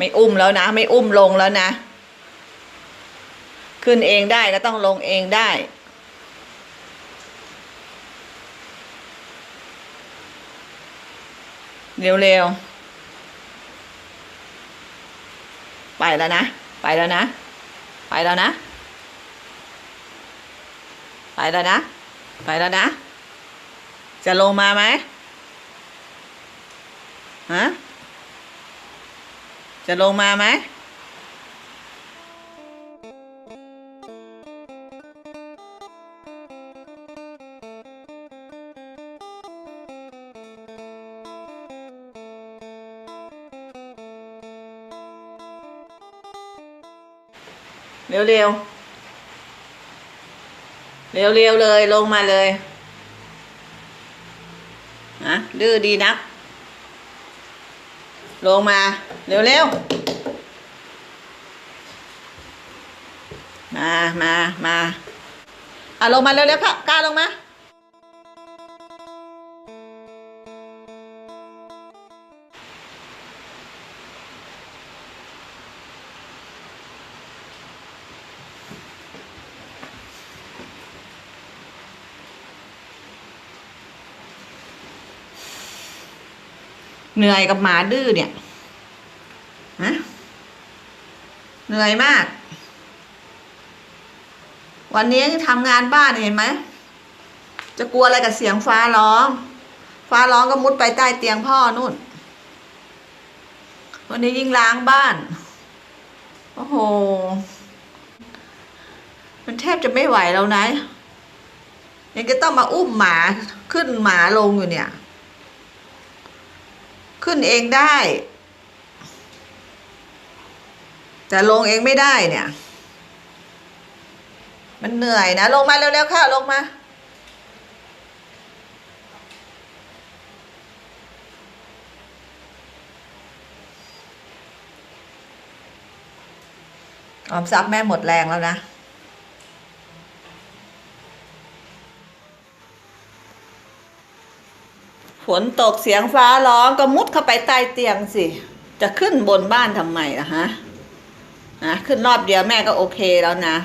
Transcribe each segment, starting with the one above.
ไม่อุ้มแล้วนะ ไม่อุ้มลงแล้วนะ ขึ้นเองได้ก็ต้องลงเองได้ เร็วๆ ไปแล้วนะ ไปแล้วนะ ไปแล้วนะ ไปแล้วนะ ไปแล้วนะ จะลงมาไหมฮะ จะลงมาไหมเร็วเร็วเร็วเร็วเลยลงมาเลยนะดื้อดีนัก ลงมา เร็วๆ มา มา มา อะ ลงมาเร็วเร็วค่ะกล้าลงมา เหนื่อยกับหมาดื้อเนี่ยฮะเหนื่อยมาก วันนี้ทำงานบ้านเห็นไหม จะกลัวอะไรกับเสียงฟ้าร้อง ฟ้าร้องก็มุดไปใต้เตียงพ่อนู่น วันนี้ยิ่งล้างบ้าน โอ้โห มันแทบจะไม่ไหวแล้วนะ ยังจะต้องมาอุ้มหมาขึ้นหมาลงอยู่เนี่ย ขึ้นเองได้ แต่ลงเองไม่ได้เนี่ย มันเหนื่อยนะ ลงมาเร็วๆค่ะลงมาออมทรัพย์แม่หมดแรงแล้วนะ ฝนตกเสียงฟ้าร้องก็มุดเข้าไปใต้เตียงสิ จะขึ้นบนบ้านทำไมล่ะฮะนะขึ้นรอบเดียวแม่ก็โอเคแล้วนะ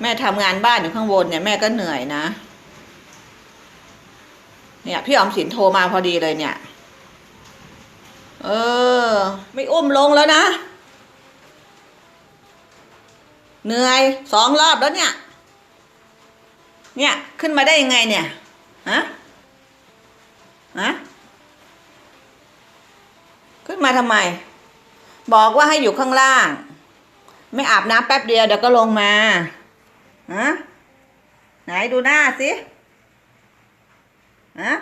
แม่ทำงานบ้านอยู่ข้างบนเนี่ยแม่ก็เหนื่อยนะ เนี่ย พี่ออมสินโทรมาพอดีเลยเนี่ย เออ ไม่อุ้มลงแล้วนะ เหนื่อยสองรอบแล้วเนี่ย เนี่ยขึ้นมาได้ยังไงเนี่ยฮะ ฮะขึ้นมาทำไม บอกว่าให้อยู่ข้างล่าง ไม่อาบน้ำแป๊บเดียวเดี๋ยวก็ลงมาฮะไหนดูหน้าสิฮะ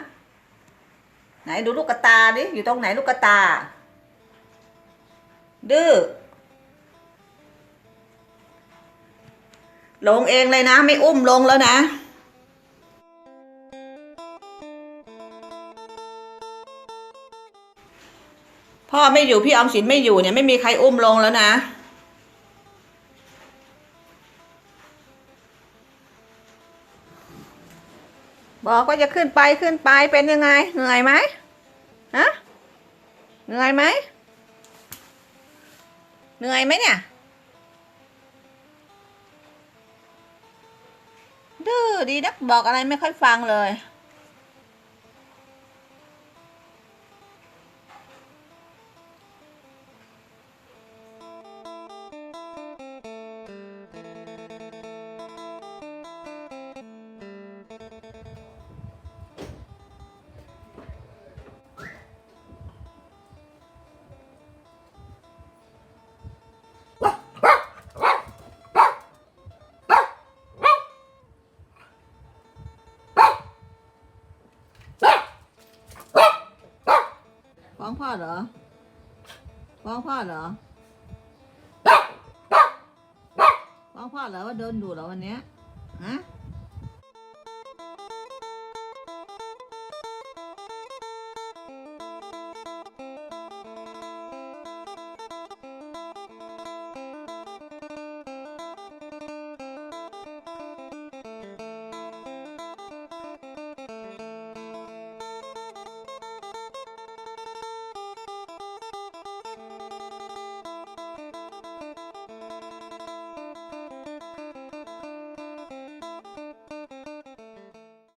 ไหนดูลูกกระตาดิอยู่ตรงไหนลูกกระตา ดื้อลงเองเลยนะ ไม่อุ้มลงแล้วนะ พ่อไม่อยู่พี่ออมสินไม่อยู่เนี่ยไม่มีใครอุ้มลงแล้วนะ บอกว่าจะขึ้นไปขึ้นไปเป็นยังไง เหนื่อยไหมฮะเหนื่อยไหมเหนื่อยไหมเนี่ยดื้อดีนักบอกอะไรไม่ค่อยฟังเลย ฟ้องพ่อเหรอ ฟ้องพ่อเหรอ ฟ้องพ่อเหรอว่าโดนดูเหรอวันเนี้ยฮะ